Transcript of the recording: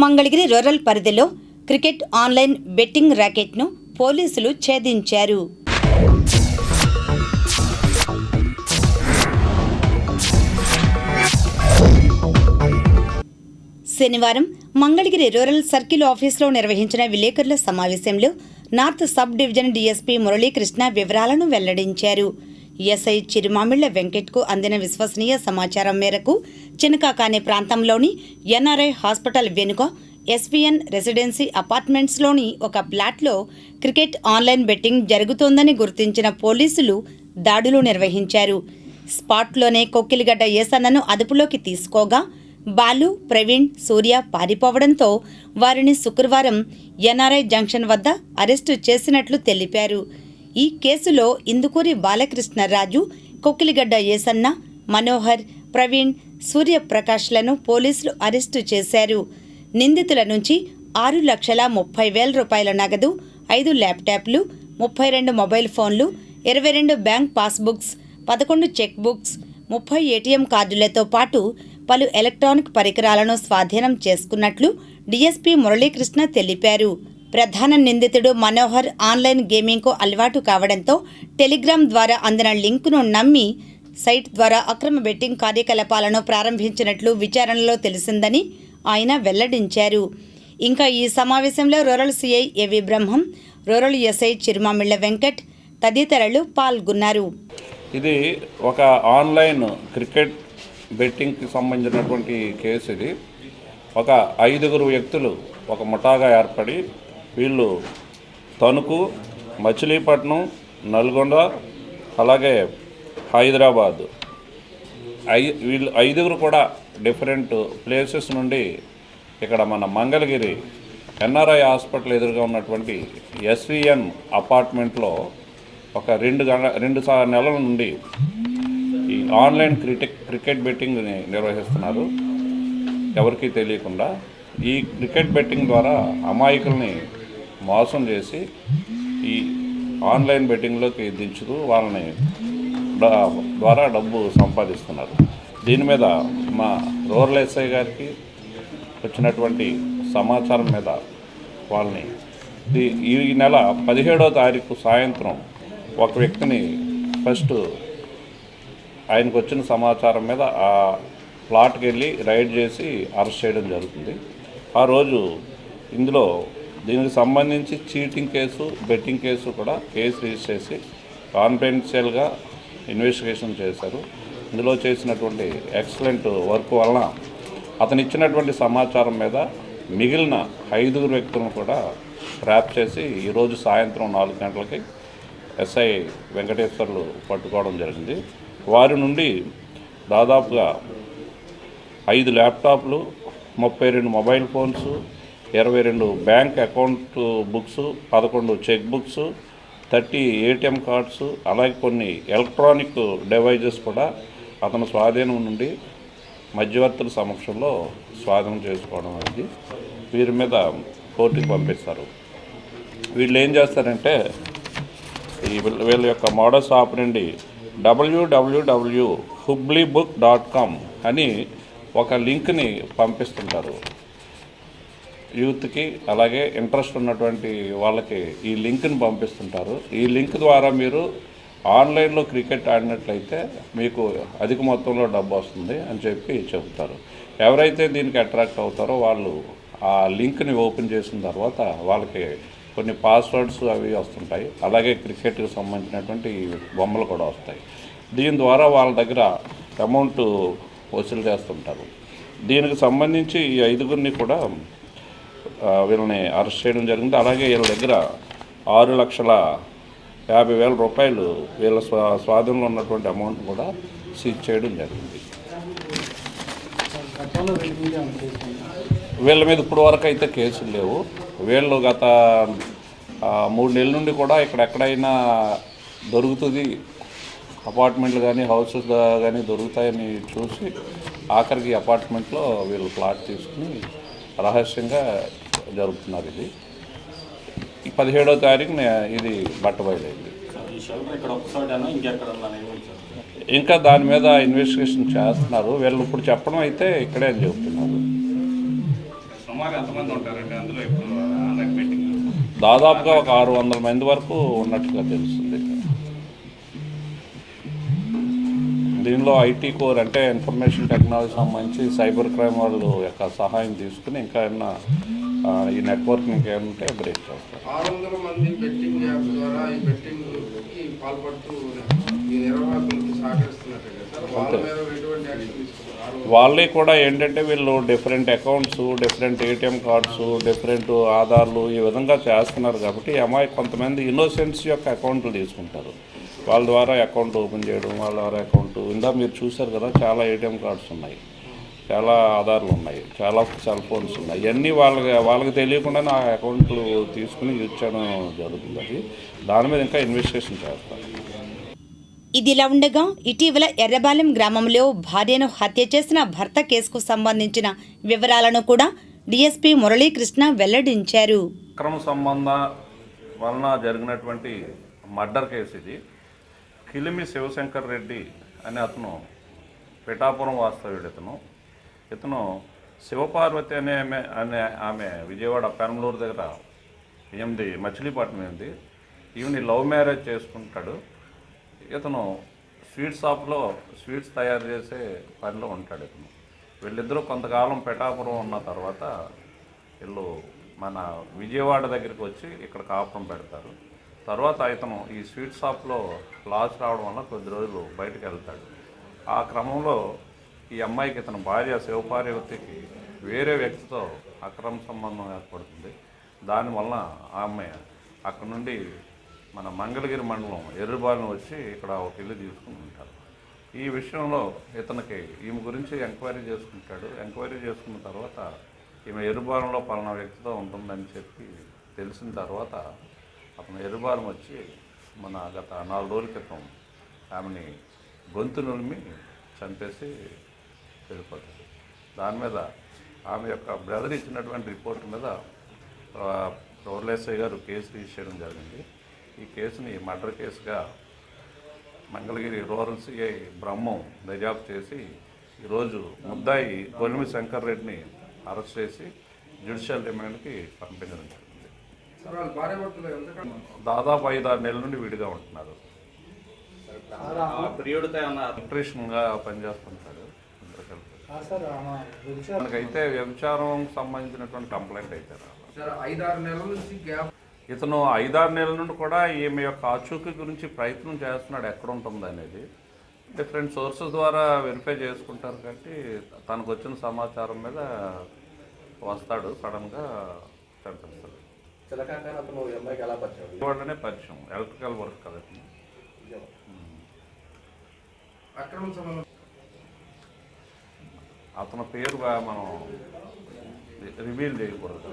Mangalagiri rural పరిధిలో cricket online betting ర్యాకెట్ను పోలీసులు ఛేదించారు. శనివారం మంగళగిరి రూరల్ సర్కిల్ ఆఫీసులో నిర్వహించిన విలేకరుల సమావేశంలో north sub division DSP Muralikrishna వివరాలను వెల్లడించారు. ఎస్ఐ చిరుమామిళ్ళ వెంకట్కు అందిన విశ్వసనీయ సమాచారం మేరకు చినకాకాని ప్రాంతంలోని ఎన్ఆర్ఐ హాస్పిటల్ వెనుక ఎస్విఎన్ రెసిడెన్సీ అపార్ట్మెంట్స్లోని ఒక ఫ్లాట్లో క్రికెట్ ఆన్లైన్ బెట్టింగ్ జరుగుతోందని గుర్తించిన పోలీసులు దాడులు నిర్వహించారు. స్పాట్లోనే కొక్కిలిగడ్డ ఏసన్నను అదుపులోకి తీసుకోగా బాలు ప్రవీణ్ సూర్య పారిపోవడంతో వారిని శుక్రవారం ఎన్ఆర్ఐ జంక్షన్ వద్ద అరెస్టు చేసినట్లు తెలిపారు. ఈ కేసులో ఇందుకూరి బాలకృష్ణరాజు కొక్కిలిగడ్డ ఏసన్న మనోహర్ ప్రవీణ్ సూర్యప్రకాష్లను పోలీసులు అరెస్టు చేశారు. నిందితుల నుంచి ఆరు లక్షల ముప్పై వేల రూపాయల నగదు ఐదు ల్యాప్టాప్లు ముప్పై రెండు మొబైల్ ఫోన్లు ఇరవై రెండు బ్యాంక్ పాస్బుక్స్ పదకొండు చెక్ బుక్స్ ముప్పై ఏటీఎం కార్డులతో పాటు పలు ఎలక్ట్రానిక్ పరికరాలను స్వాధీనం చేసుకున్నట్లు డీఎస్పీ మురళీకృష్ణ తెలిపారు. ప్రధాన నిందితుడు మనోహర్ ఆన్లైన్ గేమింగ్కు అలవాటు కావడంతో టెలిగ్రామ్ ద్వారా అందిన లింకును నమ్మి సైట్ ద్వారా అక్రమ బెట్టింగ్ కార్యకలాపాలను ప్రారంభించినట్లు విచారణలో తెలిసిందని ఆయన వెల్లడించారు. ఇంకా ఈ సమావేశంలో rural CI AV Brahmam rural SI Chirumamilla Venkat తదితరులు పాల్గొన్నారు. ఇది ఒక ఆన్లైన్ క్రికెట్ బెట్టింగ్కి సంబంధించినటువంటి కేసు ఇది. ఒక ఐదుగురు వ్యక్తులు ఒక ముఠాగా ఏర్పడి వీళ్ళు తణుకు మచిలీపట్నం నల్గొండ అలాగే హైదరాబాద్. ఐ వీళ్ళు ఐదుగురు కూడా డిఫరెంట్ ప్లేసెస్ నుండి ఇక్కడ మన మంగళగిరి ఎన్ఆర్ఐ హాస్పిటల్ ఎదురుగా ఉన్నటువంటి ఎస్విఎన్ అపార్ట్మెంట్లో ఒక రెండు గంట రెండు సార్ నెలల నుండి ఈ ఆన్లైన్ క్రికెట్ క్రికెట్ బెట్టింగ్ని నిర్వహిస్తున్నారు. ఎవరికీ తెలియకుండా ఈ క్రికెట్ బెట్టింగ్ ద్వారా అమాయకుల్ని మోసం చేసి ఈ ఆన్లైన్ బెట్టింగ్లోకి దించుతూ వాళ్ళని ద్వారా డబ్బు సంపాదిస్తున్నారు. దీని మీద మా రూరల్ ఎస్ఐ గారికి వచ్చినటువంటి సమాచారం మీద వాళ్ళని ఈ- నెల పదిహేడో తారీఖు సాయంత్రం ఒక వ్యక్తిని ఫస్ట్ ఆయనకు వచ్చిన సమాచారం మీద ఆ ప్లాట్కి వెళ్ళి రైడ్ చేసి అరెస్ట్ చేయడం జరుగుతుంది. ఆ రోజు ఇందులో దీనికి సంబంధించి చీటింగ్ కేసు బెట్టింగ్ కేసు కూడా కేసు రిజిస్టర్ చేసి కాన్ఫిడెన్షియల్గా ఇన్వెస్టిగేషన్ చేశారు. ఇందులో చేసినటువంటి ఎక్సలెంట్ వర్క్ వలన అతను ఇచ్చినటువంటి సమాచారం మీద మిగిలిన ఐదుగురు వ్యక్తులను కూడా ట్రాప్ చేసి ఈరోజు సాయంత్రం నాలుగు గంటలకి ఎస్ఐ వెంకటేశ్వర్లు పట్టుకోవడం జరిగింది. వారి నుండి దాదాపుగా ఐదు ల్యాప్టాప్లు ముప్పై రెండు మొబైల్ ఫోన్స్ ఇరవై రెండు బ్యాంక్ అకౌంట్ బుక్స్ పదకొండు cheque books thirty ATM cards అలాగే కొన్ని ఎలక్ట్రానిక్ డివైజెస్ కూడా అతని స్వాధీనం నుండి మధ్యవర్తుల సమక్షంలో స్వాధీనం చేసుకోవడం అనేది వీరి మీద కోర్టుకి పంపిస్తారు. వీళ్ళు ఏం చేస్తారంటే ఈ వీళ్ళ వీళ్ళ యొక్క models ఆపరండి WWW Hubli book dot com అని ఒక లింక్ని పంపిస్తుంటారు. యూత్కి అలాగే ఇంట్రెస్ట్ ఉన్నటువంటి వాళ్ళకి ఈ లింక్ని పంపిస్తుంటారు. ఈ లింక్ ద్వారా మీరు ఆన్లైన్లో క్రికెట్ ఆడినట్లయితే మీకు అధిక మొత్తంలో డబ్బు వస్తుంది అని చెప్పి చెబుతారు. ఎవరైతే దీనికి అట్రాక్ట్ అవుతారో వాళ్ళు ఆ లింక్ని ఓపెన్ చేసిన తర్వాత వాళ్ళకి కొన్ని పాస్వర్డ్స్ అవి వస్తుంటాయి. అలాగే క్రికెట్కి సంబంధించినటువంటి బొమ్మలు కూడా వస్తాయి. దీని ద్వారా వాళ్ళ దగ్గర అమౌంట్ వసూలు చేస్తుంటారు. దీనికి సంబంధించి ఈ ఐదుగురిని కూడా వీళ్ళని అరెస్ట్ చేయడం జరిగింది. అలాగే వీళ్ళ దగ్గర ఆరు లక్షల యాభై వేల రూపాయలు వీళ్ళ స్వా స్వాధీనంలో ఉన్నటువంటి అమౌంట్ కూడా సీజ్ చేయడం జరిగింది. వీళ్ళ మీద ఇప్పుడు వరకు అయితే కేసులు లేవు. వీళ్ళు గత మూడు నెలల నుండి కూడా ఇక్కడ ఎక్కడైనా దొరుకుతుంది. అపార్ట్మెంట్లు కానీ హౌసెస్ కానీ దొరుకుతాయని చూసి ఆఖరికి అపార్ట్మెంట్లో వీళ్ళు ప్లాట్ తీసుకుని రహస్యంగా జరుపుతున్నారు ఇది. ఈ పదిహేడో తారీఖున ఇది బట్టబయలైంది ఇంకా దాని మీద ఇన్వెస్టిగేషన్ చేస్తున్నారు. వీళ్ళు ఇప్పుడు చెప్పడం అయితే ఇక్కడే అని బెట్టింగ్ దాదాపుగా ఒక ఆరు వందల మంది వరకు ఉన్నట్టుగా తెలుస్తుంది. దీనిలో ఐటీ కోర్ అంటే ఇన్ఫర్మేషన్ టెక్నాలజీ సంబంధించి సైబర్ క్రైమ్ వాళ్ళు యొక్క సహాయం తీసుకుని ఇంకా ఏమన్నా ఈ నెట్వర్కింగ్ ఇంకేమంటే బ్రేక్ చేస్తారు. ఆరు వందల మంది బెట్టింగ్ యాప్ ద్వారా ఈ బెట్టింగ్కి పాల్పడుతూ ఈ నిర్వాహకులకి సహకరిస్తున్నట్టు కదా సార్? వాళ్ళ మీద ఎటువంటి యాక్షన్ తీసుకున్నారు? ఆరు వందల వాళ్ళే కూడా ఏంటంటే వీళ్ళు different accounts different ATM cards different ఆధార్లు ఈ విధంగా చేస్తున్నారు కాబట్టి అమ్మాయి కొంతమంది ఇన్నోసెంట్స్ యొక్క అకౌంట్లు తీసుకుంటారు. వాళ్ళ ద్వారా అకౌంట్ ఓపెన్ చేయడం వాళ్ళ ద్వారా అకౌంట్. ఇందా మీరు చూశారు కదా చాలా ఏటీఎం కార్డ్స్ ఉన్నాయి. చాలా ఆధార్లు ఉన్నాయి. చాలా సెల్ ఫోన్స్ ఉన్నాయి. ఇవన్నీ వాళ్ళకి వాళ్ళకి తెలియకుండానే ఆ అకౌంట్లు తీసుకుని యూజ్ చేయడం జరుగుతుంది అది. దాని మీద ఇంకా ఇన్వెస్టిగేషన్ చేస్తారు. ఇదిలా ఉండగా ఇటీవల ఎర్రబాలెం గ్రామంలో భార్యను హత్య చేసిన భర్త కేసుకు సంబంధించిన వివరాలను కూడా డీఎస్పీ మురళీకృష్ణ వెల్లడించారు. అక్రమ సంబంధ వలన జరిగినటువంటి మర్డర్ కేసు ఇది. కిలిమి శివశంకర్ రెడ్డి అనే అతను పిఠాపురం వాస్తవ్యుడు ఇతను. ఇతను శివపార్వతి అనే ఆమె అనే ఆమె విజయవాడ పెనమలూరు దగ్గర ఎనిమిది మచిలీపట్నం ఉంది ఈవిని లవ్ మ్యారేజ్ చేసుకుంటాడు. ఇతను స్వీట్ షాప్లో స్వీట్స్ తయారు చేసే పనిలో ఉంటాడు ఇతను. వీళ్ళిద్దరూ కొంతకాలం పిఠాపురం ఉన్న తర్వాత వీళ్ళు మన విజయవాడ దగ్గరికి వచ్చి ఇక్కడ కాపురం పెడతారు. తర్వాత ఇతను ఈ స్వీట్ షాప్లో లాస్ రావడం వల్ల కొద్ది రోజులు బయటకు వెళ్తాడు. ఆ క్రమంలో ఈ అమ్మాయికి ఇతను భార్య శివపార్వతికి వేరే వ్యక్తితో అక్రమ సంబంధం ఏర్పడుతుంది. దానివల్ల ఆ అమ్మాయి అక్కడ నుండి మన మంగళగిరి మండలం ఎర్రబాలెం వచ్చి ఇక్కడ ఒక ఇల్లు తీసుకుని ఉంటారు. ఈ విషయంలో ఇతనికి ఈమె గురించి ఎంక్వైరీ చేసుకుంటాడు. ఎంక్వైరీ చేసుకున్న తర్వాత ఈమె ఎరుబాలంలో పలానా వ్యక్తితో ఉంటుందని చెప్పి తెలిసిన తర్వాత అతను ఎరుబాలం వచ్చి మన గత నాలుగు రోజుల క్రితం ఆమెని గొంతు నులిమి చంపేసి వెళ్ళిపోతాడు. దాని మీద ఆమె యొక్క బ్రదర్ ఇచ్చినటువంటి రిపోర్ట్ మీద రోర్లేసయ్య గారు కేసు రిజిస్టర్ చేయడం జరిగింది. ఈ కేసుని మర్డర్ కేసుగా మంగళగిరి రూరల్ సిఐ బ్రహ్మం దర్యాప్తు చేసి ఈరోజు ముద్దాయి కొలిమి శంకర్ రెడ్డిని అరెస్ట్ చేసి జ్యుడిషియల్ రిమాండ్కి పంపించడం దాదాపు ఐదు ఆరు నెలల నుండి విడిగా ఉంటున్నారు. ఆ పీరియడ్తో పనిచేస్తుంటాడు మనకైతే వ్యభిచారం సంబంధించినటువంటి కంప్లైంట్ అయితే ఐదారు నెలల నుంచి గ్యాప్ ఇతను ఐదారు నెలల నుండి కూడా ఈమె యొక్క ఆచూకీ గురించి ప్రయత్నం చేస్తున్నాడు ఎక్కడ ఉంటుంది అనేది. డిఫరెంట్ సోర్సెస్ ద్వారా వెరిఫై చేసుకుంటారు కాబట్టి తనకు వచ్చిన సమాచారం మీద వస్తాడు సడన్గా చంపేస్తాడు. తెలకాంగానే అతను ఎలా పరిచయం? పరిచయం. ఎలక్ట్రికల్ వర్క్ కదా అక్రమ అతని పేరు మనం రివీల్ చేయకూడదు.